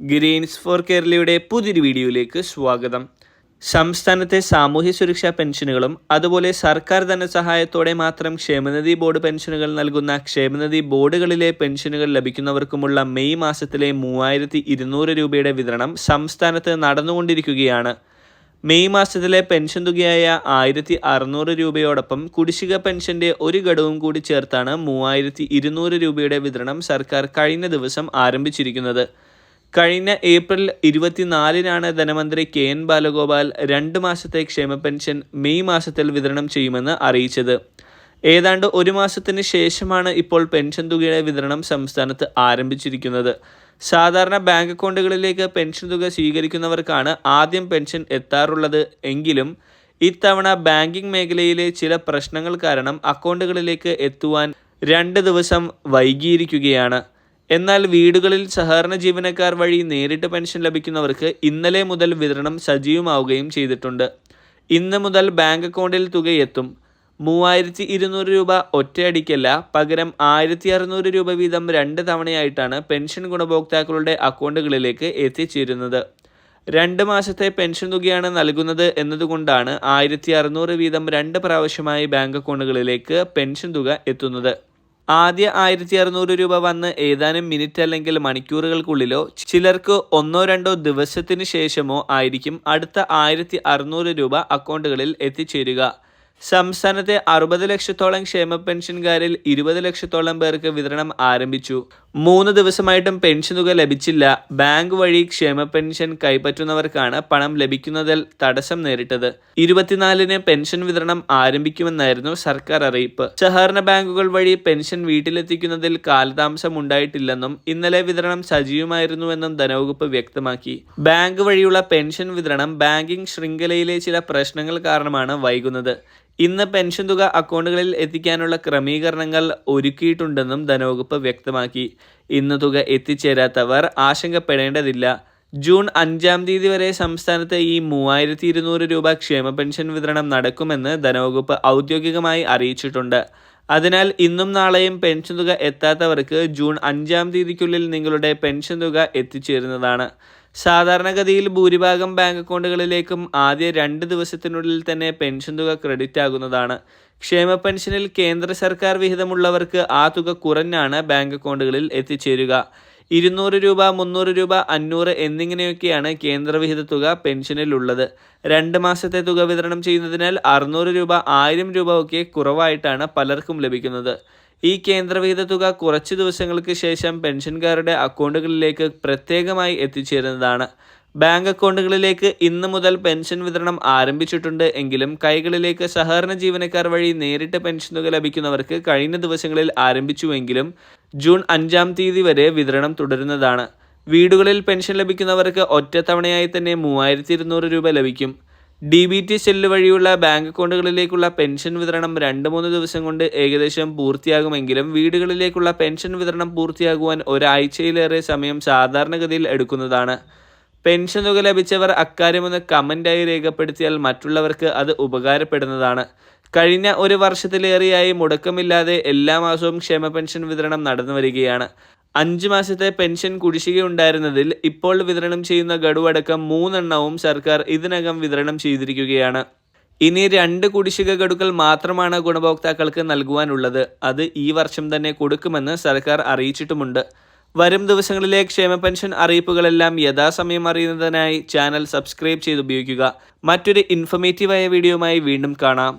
Green's four കേരളയുടെ പുതിയൊരു വീഡിയോയിലേക്ക് സ്വാഗതം. സംസ്ഥാനത്തെ സാമൂഹ്യ സുരക്ഷാ പെൻഷനുകളും അതുപോലെ സർക്കാർ ധനസഹായത്തോടെ മാത്രം ക്ഷേമനിധി ബോർഡ് പെൻഷനുകൾ നൽകുന്ന ക്ഷേമനിധി ബോർഡുകളിലെ പെൻഷനുകൾ ലഭിക്കുന്നവർക്കുമുള്ള മെയ് മാസത്തിലെ മൂവായിരത്തി ഇരുന്നൂറ് രൂപയുടെ വിതരണം സംസ്ഥാനത്ത് നടന്നുകൊണ്ടിരിക്കുകയാണ്. മെയ് മാസത്തിലെ പെൻഷൻ തുകയായ ആയിരത്തി അറുന്നൂറ് രൂപയോടൊപ്പം കുടിശ്ശിക പെൻഷന്റെ ഒരു ഘടവും കൂടി ചേർത്താണ് മൂവായിരത്തി ഇരുന്നൂറ് രൂപയുടെ വിതരണം സർക്കാർ കഴിഞ്ഞ ദിവസം ആരംഭിച്ചിരിക്കുന്നത്. കഴിഞ്ഞ ഏപ്രിൽ ഇരുപത്തിനാലിനാണ് ധനമന്ത്രി കെ എൻ ബാലഗോപാൽ രണ്ട് മാസത്തെ ക്ഷേമ പെൻഷൻ മെയ് മാസത്തിൽ വിതരണം ചെയ്യുമെന്ന് അറിയിച്ചത്. ഏതാണ്ട് ഒരു മാസത്തിന് ശേഷമാണ് ഇപ്പോൾ പെൻഷൻ തുകയുടെ വിതരണം സംസ്ഥാനത്ത് ആരംഭിച്ചിരിക്കുന്നത്. സാധാരണ ബാങ്ക് അക്കൗണ്ടുകളിലേക്ക് പെൻഷൻ തുക സ്വീകരിക്കുന്നവർക്കാണ് ആദ്യം പെൻഷൻ എത്താറുള്ളത്. എങ്കിലും ഇത്തവണ ബാങ്കിംഗ് മേഖലയിലെ ചില പ്രശ്നങ്ങൾ കാരണം അക്കൗണ്ടുകളിലേക്ക് എത്തുവാൻ രണ്ട് ദിവസം വൈകിയിരിക്കുകയാണ്. എന്നാൽ വീടുകളിൽ സഹകരണ ജീവനക്കാർ വഴി നേരിട്ട് പെൻഷൻ ലഭിക്കുന്നവർക്ക് ഇന്നലെ മുതൽ വിതരണം സജീവമാവുകയും ചെയ്തിട്ടുണ്ട്. ഇന്ന് മുതൽ ബാങ്ക് അക്കൗണ്ടിൽ തുകയെത്തും. മൂവായിരത്തി ഇരുന്നൂറ് രൂപ ഒറ്റയടിക്കല്ല പകരം ആയിരത്തി അറുന്നൂറ് രൂപ വീതം രണ്ട് തവണയായിട്ടാണ് പെൻഷൻ ഗുണഭോക്താക്കളുടെ അക്കൗണ്ടുകളിലേക്ക് എത്തിച്ചേരുന്നത്. രണ്ട് മാസത്തെ പെൻഷൻ തുകയാണ് നൽകുന്നത് എന്നതുകൊണ്ടാണ് ആയിരത്തി അറുന്നൂറ് വീതം രണ്ട് പ്രാവശ്യമായി ബാങ്ക് അക്കൗണ്ടുകളിലേക്ക് പെൻഷൻ തുക എത്തുന്നത്. ആദ്യ ആയിരത്തി അറുന്നൂറ് രൂപ വന്ന് ഏതാനും മിനിറ്റ് അല്ലെങ്കിൽ മണിക്കൂറുകൾക്കുള്ളിലോ ചിലർക്ക് ഒന്നോ രണ്ടോ ദിവസത്തിന് ശേഷമോ ആയിരിക്കും അടുത്ത ആയിരത്തി അറുന്നൂറ് രൂപ അക്കൗണ്ടുകളിൽ എത്തിച്ചേരുക. സംസ്ഥാനത്തെ അറുപത് ലക്ഷത്തോളം ക്ഷേമ പെൻഷൻകാരിൽ ഇരുപത് ലക്ഷത്തോളം പേർക്ക് വിതരണം ആരംഭിച്ചു. മൂന്ന് ദിവസമായിട്ടും പെൻഷൻ തുക ലഭിച്ചില്ല. ബാങ്ക് വഴി ക്ഷേമ പെൻഷൻ കൈപ്പറ്റുന്നവർക്കാണ് പണം ലഭിക്കുന്നതിൽ തടസ്സം നേരിട്ടത്. ഇരുപത്തിനാലിന് പെൻഷൻ വിതരണം ആരംഭിക്കുമെന്നായിരുന്നു സർക്കാർ അറിയിപ്പ്. സഹകരണ ബാങ്കുകൾ വഴി പെൻഷൻ വീട്ടിലെത്തിക്കുന്നതിൽ കാലതാമസം ഉണ്ടായിട്ടില്ലെന്നും ഇന്നലെ വിതരണം സജീവമായിരുന്നുവെന്നും ധനവകുപ്പ് വ്യക്തമാക്കി. ബാങ്ക് വഴിയുള്ള പെൻഷൻ വിതരണം ബാങ്കിംഗ് ശൃംഖലയിലെ ചില പ്രശ്നങ്ങൾ കാരണമാണ് വൈകുന്നത്. ഇന്ന് പെൻഷൻ തുക അക്കൗണ്ടുകളിൽ എത്തിക്കാനുള്ള ക്രമീകരണങ്ങൾ ഒരുക്കിയിട്ടുണ്ടെന്നും ധനവകുപ്പ് വ്യക്തമാക്കി. ഇന്ന് തുക എത്തിച്ചേരാത്തവർ ആശങ്കപ്പെടേണ്ടതില്ല. ജൂൺ അഞ്ചാം തീയതി വരെ സംസ്ഥാനത്ത് ഈ മൂവായിരത്തി ഇരുന്നൂറ് രൂപ ക്ഷേമ പെൻഷൻ വിതരണം നടക്കുമെന്ന് ധനവകുപ്പ് ഔദ്യോഗികമായി അറിയിച്ചിട്ടുണ്ട്. അതിനാൽ ഇന്നും നാളെയും പെൻഷൻ തുക എത്താത്തവർക്ക് ജൂൺ അഞ്ചാം തീയതിക്കുള്ളിൽ നിങ്ങളുടെ പെൻഷൻ തുക എത്തിച്ചേരുന്നതാണ്. സാധാരണഗതിയിൽ ഭൂരിഭാഗം ബാങ്ക് അക്കൗണ്ടുകളിലേക്കും ആദ്യ രണ്ട് ദിവസത്തിനുള്ളിൽ തന്നെ പെൻഷൻ തുക ക്രെഡിറ്റ് ആകുന്നതാണ്. ക്ഷേമ പെൻഷനിൽ കേന്ദ്ര സർക്കാർ വിഹിതമുള്ളവർക്ക് ആ തുക കുറഞ്ഞാണ് ബാങ്ക് അക്കൗണ്ടുകളിൽ എത്തിച്ചേരുക. ഇരുന്നൂറ് രൂപ മുന്നൂറ് രൂപ അഞ്ഞൂറ് എന്നിങ്ങനെയൊക്കെയാണ് കേന്ദ്രവിഹിത തുക പെൻഷനിലുള്ളത്. രണ്ട് മാസത്തെ തുക വിതരണം ചെയ്യുന്നതിനാൽ അറുന്നൂറ് രൂപ ആയിരം രൂപ ഒക്കെ കുറവായിട്ടാണ് പലർക്കും ലഭിക്കുന്നത്. ഈ കേന്ദ്രവിഹിത തുക കുറച്ച് ദിവസങ്ങൾക്ക് ശേഷം പെൻഷൻകാരുടെ അക്കൗണ്ടുകളിലേക്ക് പ്രത്യേകമായി എത്തിച്ചേരുന്നതാണ്. ബാങ്ക് അക്കൗണ്ടുകളിലേക്ക് ഇന്ന് മുതൽ പെൻഷൻ വിതരണം ആരംഭിച്ചിട്ടുണ്ട്. എങ്കിലും കൈകളിലേക്ക് സഹകരണ ജീവനക്കാർ വഴി നേരിട്ട് പെൻഷൻ തുക ലഭിക്കുന്നവർക്ക് കഴിഞ്ഞ ദിവസങ്ങളിൽ ആരംഭിച്ചുവെങ്കിലും ജൂൺ അഞ്ചാം തീയതി വരെ വിതരണം തുടരുന്നതാണ്. വീടുകളിൽ പെൻഷൻ ലഭിക്കുന്നവർക്ക് ഒറ്റത്തവണയായി തന്നെ മൂവായിരത്തി ഇരുന്നൂറ് രൂപ ലഭിക്കും. ഡി ബി ടി സെല്ല് വഴിയുള്ള ബാങ്ക് അക്കൗണ്ടുകളിലേക്കുള്ള പെൻഷൻ വിതരണം രണ്ട് മൂന്ന് ദിവസം കൊണ്ട് ഏകദേശം പൂർത്തിയാകുമെങ്കിലും വീടുകളിലേക്കുള്ള പെൻഷൻ വിതരണം പൂർത്തിയാകുവാൻ ഒരാഴ്ചയിലേറെ സമയം സാധാരണഗതിയിൽ എടുക്കുന്നതാണ്. പെൻഷൻ തുക ലഭിച്ചവർ അക്കാര്യമൊന്ന് കമന്റായി രേഖപ്പെടുത്തിയാൽ മറ്റുള്ളവർക്ക് അത് ഉപകാരപ്പെടുന്നതാണ്. കഴിഞ്ഞ ഒരു വർഷത്തിലേറെയായി മുടക്കമില്ലാതെ എല്ലാ മാസവും ക്ഷേമ പെൻഷൻ വിതരണം നടന്നു വരികയാണ് അഞ്ച് മാസത്തെ പെൻഷൻ കുടിശ്ശികയുണ്ടായിരുന്നതിൽ ഇപ്പോൾ വിതരണം ചെയ്യുന്ന ഗഡുവടക്കം മൂന്നെണ്ണവും സർക്കാർ ഇതിനകം വിതരണം ചെയ്തിരിക്കുകയാണ്. ഇനി രണ്ട് കുടിശ്ശിക ഗഡുക്കൾ മാത്രമാണ് ഗുണഭോക്താക്കൾക്ക് നൽകുവാനുള്ളത്. അത് ഈ വർഷം തന്നെ കൊടുക്കുമെന്ന് സർക്കാർ അറിയിച്ചിട്ടുമുണ്ട്. വരും ദിവസങ്ങളിലെ ക്ഷേമ പെൻഷൻ അറിയിപ്പുകളെല്ലാം യഥാസമയം അറിയുന്നതിനായി ചാനൽ സബ്സ്ക്രൈബ് ചെയ്ത് ഉപയോഗിക്കുക മറ്റൊരു ഇൻഫർമേറ്റീവായ വീഡിയോയുമായി വീണ്ടും കാണാം.